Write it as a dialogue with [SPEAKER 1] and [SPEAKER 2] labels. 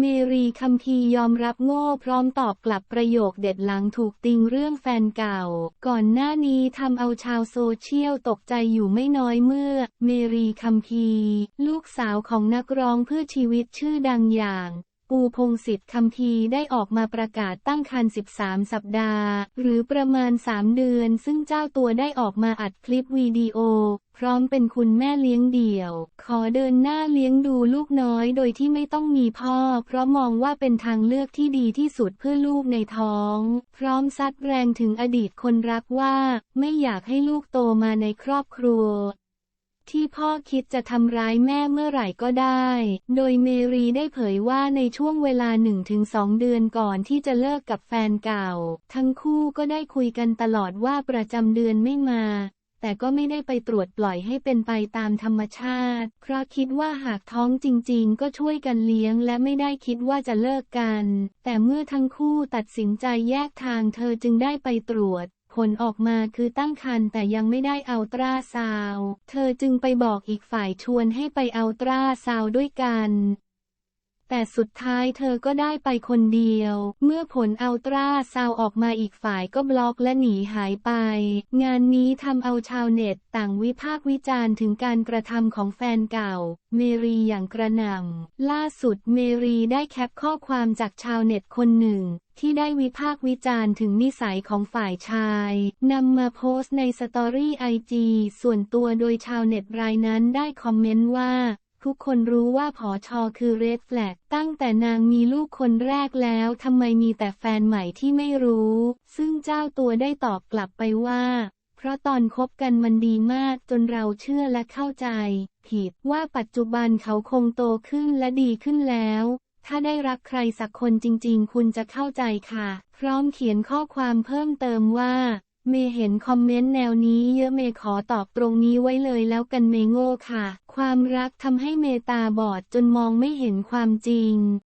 [SPEAKER 1] เมรีคัมพียอมรับโง่พร้อมตอบกลับประโยคเด็ดหลังถูกติงเรื่องแฟนเก่า ก่อนหน้านี้ทำเอาชาวโซเชียลตกใจอยู่ไม่น้อยเมื่อ เมรีคัมพี ลูกสาวของนักร้องเพื่อชีวิตชื่อดังอย่าง ปูพงศิษฐ์คัมพีได้ออกมาประกาศตั้งครรภ์13 สัปดาห์ หรือประมาณ 3 เดือน ซึ่งเจ้าตัวได้ออกมาอัดคลิปวิดีโอ พร้อมเป็นคุณแม่เลี้ยงเดี่ยว ขอเดินหน้าเลี้ยงดูลูกน้อยโดยที่ไม่ต้องมีพ่อ เพราะมองว่าเป็นทางเลือกที่ดีที่สุดเพื่อลูกในท้อง พร้อมซัดแรงถึงอดีตคนรักว่า ไม่อยากให้ลูกโตมาในครอบครัว ที่พ่อคิดจะทำร้ายแม่เมื่อไหร่ก็ได้ โดยเมรีได้เผยว่าในช่วงเวลา 1-2 เดือนก่อนที่จะเลิกกับแฟนเก่า ทั้งคู่ก็ได้คุยกันตลอดว่าประจำเดือนไม่มา แต่ก็ไม่ได้ไปตรวจปล่อยให้เป็นไปตามธรรมชาติ เพราะคิดว่าหากท้องจริงๆ ก็ช่วยกันเลี้ยงและไม่ได้คิดว่าจะเลิกกัน แต่เมื่อทั้งคู่ตัดสินใจแยกทางเธอจึงได้ไปตรวจ ผลออกมาคือตั้งครรภ์แต่ยังไม่ได้อัลตราซาวด์เธอจึงไปบอกอีกฝ่ายชวนให้ไปอัลตราซาวด์ด้วยกัน แต่สุดท้ายเธอก็ได้ไปคนเดียว เมื่อผลอัลตราซาวออกมาอีกฝ่ายก็บล็อกและหนีหายไป งานนี้ทำเอาชาวเน็ตต่างวิพากษ์วิจารณ์ถึงการกระทำของแฟนเก่า เมรีอย่างกระหน่ำ ล่าสุดเมรีได้แคปข้อความจากชาวเน็ตคนหนึ่งที่ได้วิพากษ์วิจารณ์ถึงนิสัยของฝ่ายชายนำมาโพสต์ในสตอรี่ไอจีส่วนตัวโดยชาวเน็ตรายนั้นได้คอมเมนต์ว่า ทุกคนรู้ว่าผอชอคือเรดแฟลกตั้งแต่นางมีลูกคนแรกแล้วทำไมมีแต่แฟนใหม่ที่ไม่รู้ ซึ่งเจ้าตัวได้ตอบกลับไปว่า เพราะตอนคบกันมันดีมากจนเราเชื่อและเข้าใจ ผิดว่าปัจจุบันเขาคงโตขึ้นและดีขึ้นแล้วถ้าได้รักใครสักคนจริงๆ คุณจะเข้าใจค่ะ พร้อมเขียนข้อความเพิ่มเติมว่า เมเห็นคอมเมนต์แนวนี้เยอะเมขอตอบตรงนี้ไว้เลยแล้วกันเมโง่ค่ะ ความรักทำให้เมตาบอดจนมองไม่เห็นความจริง